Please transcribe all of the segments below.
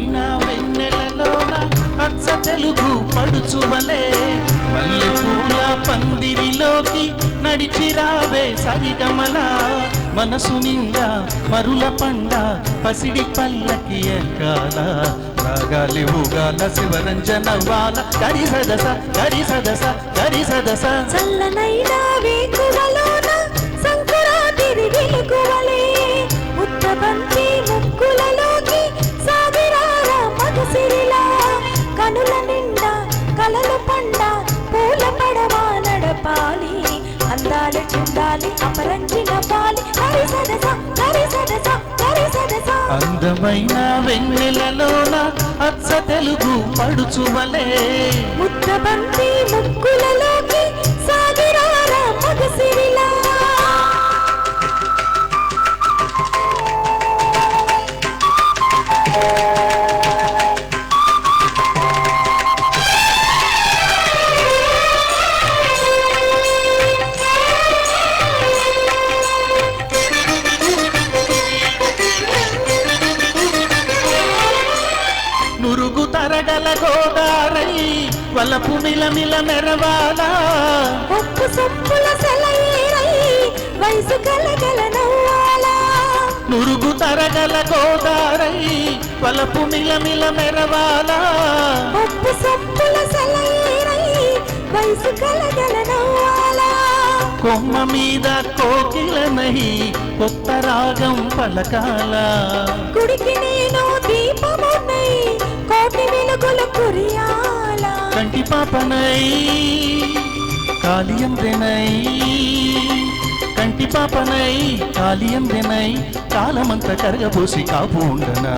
కన్నా వెన్నెలలోన అచ్చ తెలుగు పడుచువలే మల్లె పూల పందిరిలోకి నడిచి రావే సరిగమల మనసు నిండా మరుల పండ పసిడి పల్లకి ఎక్కాల. రాగాలి ఊగాల శివరంజన వాల కరి సదస కరి సదస కరి సదస. చల్లనైనా వేకువలో చుండాలి అపరంజిన పాలి హరి సదస హరి సదస హరి సదస. అందమైన వెన్నెలలోన అచ్చ తెలుగు పడుచువలే ముద్దబంతి ముక్కులలోకి తరగల గోదారై వలపు మిలమిల మెరవాలా. ఒప్పు సొప్పుల సెలయేరై వయసు కలగల నవ్వాలా. నురుగు తరగల గోదారై వలపు మిలమిల మెరవాలా. ఒప్పు సొప్పుల సెలయేరై వయసు కలగల నవ్వాలా. కొమ్మ మీద కోకిలనై కొత్త రాగం పలకాల. గుడికి నేను దీపమున్నై వెలుగుల కురియాలా. కంటి పాపనై కాలియందెనై కంటి పాపనై కాలియందెనై కాలమంత కరగబోసి కాపు ఉండనా.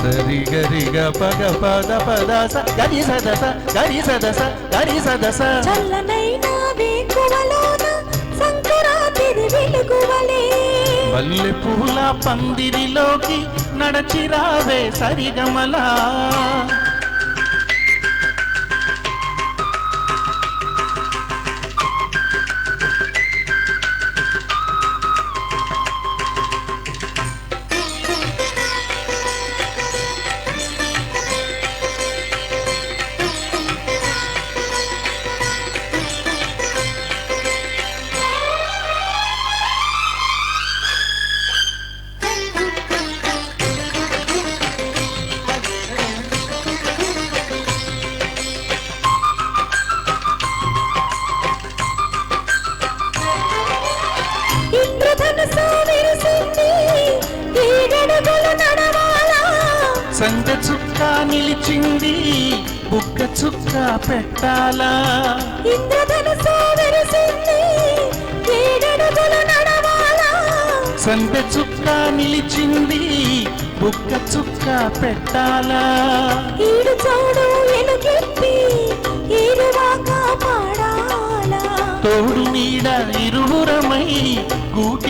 సరి గరిగ పగ పద పదస గరి సదస గరి సదస గరి సదస చల్లనైన వేకువలోన సంకురాతిరి వెలుగువలే. మల్లె పూల పందిరిలోకి నడచిరావే సరిగమలా. విరిసింది. నడవాలా? సంగ చుక్క నిలిచింది బుక్క చుక్క పెట్టాలా? ఇంద్రధనుసు విరిసింది. ఈగడుగులు నడవాలా? సంగ చుక్క నిలిచింది బుక్క చుక్క పెట్టాలా? ఈడు చౌడు ఎలుగెత్తి ఈరువాక పాడాలా తోడు నీడ ఇరువురమై గూటి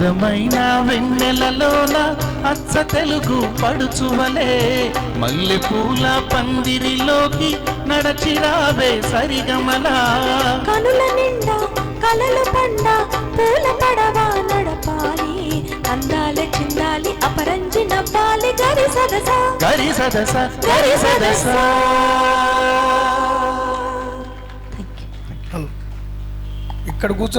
అందమైన వెన్నెలలోన అచ్చ తెలుగు పడుచువలే. మల్లె పూల పందిరిలోకి నడచిరావే సరిగమలా. కనుల నిండా కలలు పండ పూల పడవ నడపాలి. అందాల చిందాలి అపరంజి నవ్వాలి గరి సదస. గరి సదస గరి సదస. ఇక్కడ కూర్చొని